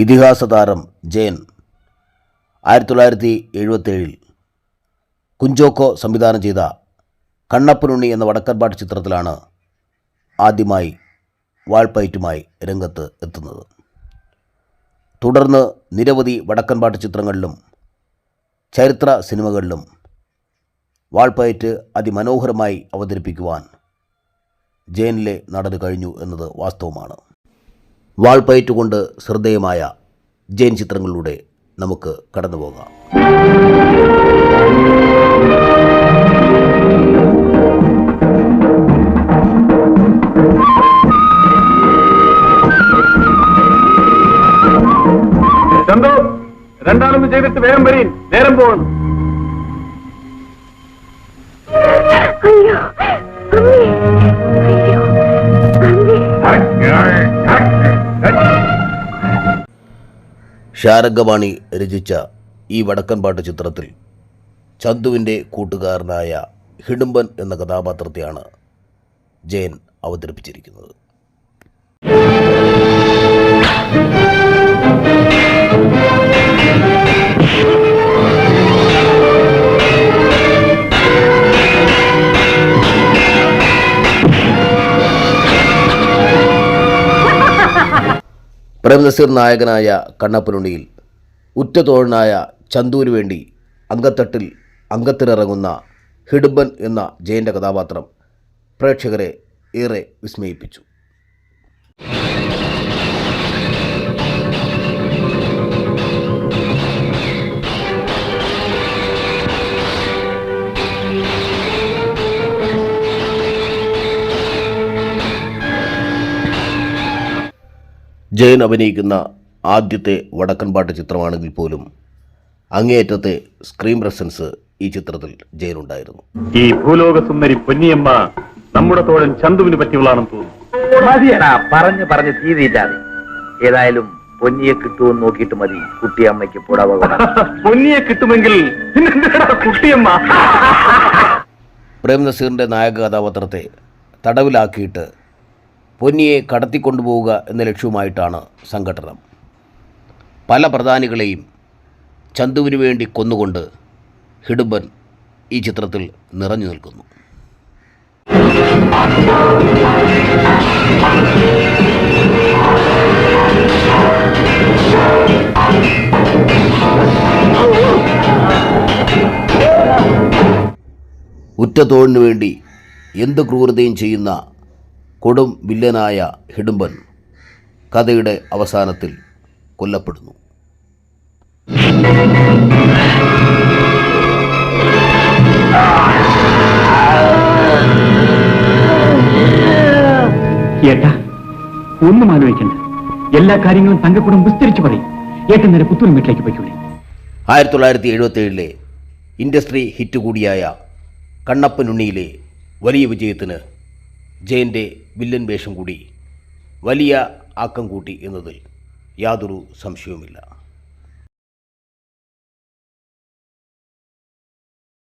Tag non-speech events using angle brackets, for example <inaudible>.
ഇതിഹാസ താരം ജയൻ. ആയിരത്തി തൊള്ളായിരത്തി എഴുപത്തേഴിൽ കുഞ്ചോക്കോ സംവിധാനം ചെയ്ത കണ്ണപ്പനുണ്ണി എന്ന വടക്കൻപാട്ട് ചിത്രത്തിലാണ് ആദ്യമായി വാൾപ്പയറ്റുമായി രംഗത്ത് എത്തുന്നത്. തുടർന്ന് നിരവധി വടക്കൻപാട്ട് ചിത്രങ്ങളിലും ചരിത്ര സിനിമകളിലും വാൾപ്പയറ്റ് അതിമനോഹരമായി അവതരിപ്പിക്കുവാൻ ജയനിലെ നടന് കഴിഞ്ഞു എന്നത് വാസ്തവമാണ്. വാൾപ്പയറ്റ് കൊണ്ട് ശ്രദ്ധേയമായ ജയൻ ചിത്രങ്ങളിലൂടെ നമുക്ക് കടന്നു പോകാം രണ്ടാമത് ചെയ്തിട്ട് വേഗം വരീൻ. നേരം പോകണം അയ്യോ. ഷാരംഗവാണി രചിച്ച ഈ വടക്കൻപാട്ട് ചിത്രത്തിൽ ചന്തുവിന്റെ കൂട്ടുകാരനായ ഹിഡുംബൻ എന്ന കഥാപാത്രത്തെയാണ് ജയൻ അവതരിപ്പിച്ചിരിക്കുന്നത്. പ്രേംനസീർ നായകനായ കണ്ണപ്പനുണ്ണിയിൽ ഉറ്റതോഴനായ ചന്തുവിനു വേണ്ടി അങ്കത്തട്ടിൽ അങ്കത്തിനിറങ്ങുന്ന ഹിഡുബൻ എന്ന ജയന്റെ കഥാപാത്രം പ്രേക്ഷകരെ ഏറെ വിസ്മയിപ്പിച്ചു. ജയൻ അഭിനയിക്കുന്ന ആദ്യത്തെ വടക്കൻ പാട്ട് ചിത്രമാണെങ്കിൽ പോലും അങ്ങേയറ്റത്തെ സ്ക്രീൻ പ്രസൻസ് ഈ ചിത്രത്തിൽ ജയനുണ്ടായിരുന്നു ഈ ഭൂലോക സുന്ദരി പൊന്നിയമ്മ നമ്മുടെ തോഴൻ ചന്തുവിന് പറ്റിയുള്ളതാണെന്ന് തോന്നുന്നു. മതിയടാ പറഞ്ഞ് പറഞ്ഞ് തീരിയില്ലാതെ ഏതായാലും പൊന്നിയെ കിട്ടുമെന്ന് നോക്കിയിട്ട് മതി. കുട്ടിയമ്മയ്ക്ക് പുടവ. <laughs> പൊന്നിയെ കിട്ടുമെങ്കിൽ കുട്ടിയമ്മ? <laughs> പ്രേം നസീറിന്റെ നായക കഥാപാത്രത്തെ തടവിലാക്കിയിട്ട് പൊന്നിയെ കടത്തിക്കൊണ്ടുപോവുക എന്ന ലക്ഷ്യവുമായിട്ടാണ് സംഘടനം. പല പ്രധാനികളെയും ചന്തുവിന് വേണ്ടി കൊന്നുകൊണ്ട് ഹിഡുബൻ ഈ ചിത്രത്തിൽ നിറഞ്ഞു നിൽക്കുന്നു. ഉറ്റത്തോഴിനു വേണ്ടി എന്ത് ക്രൂരതയും ചെയ്യുന്ന കൊടും വില്ലനായ ഹിടുമ്പൻ കഥയുടെ അവസാനത്തിൽ കൊല്ലപ്പെടുന്നു. ഏട്ടാ ഒന്നും ആലോചിക്കണ്ട. എല്ലാ കാര്യങ്ങളും തങ്കക്കൂടം വിസ്തരിച്ചു പറയും. ഏട്ടൻ നേരെ പുത്തൂർ വീട്ടിലേക്ക് പോയിക്കൂടെ? ആയിരത്തി തൊള്ളായിരത്തി എഴുപത്തി ഏഴിലെ ഇൻഡസ്ട്രി ഹിറ്റ് കൂടിയായ കണ്ണപ്പനുണ്ണിയിലെ വലിയ വിജയത്തിന് ജയന്റെ വില്ലൻ വേഷം കൂടി വലിയ ആക്കം കൂട്ടി എന്നതിൽ യാതൊരു സംശയവുമില്ല.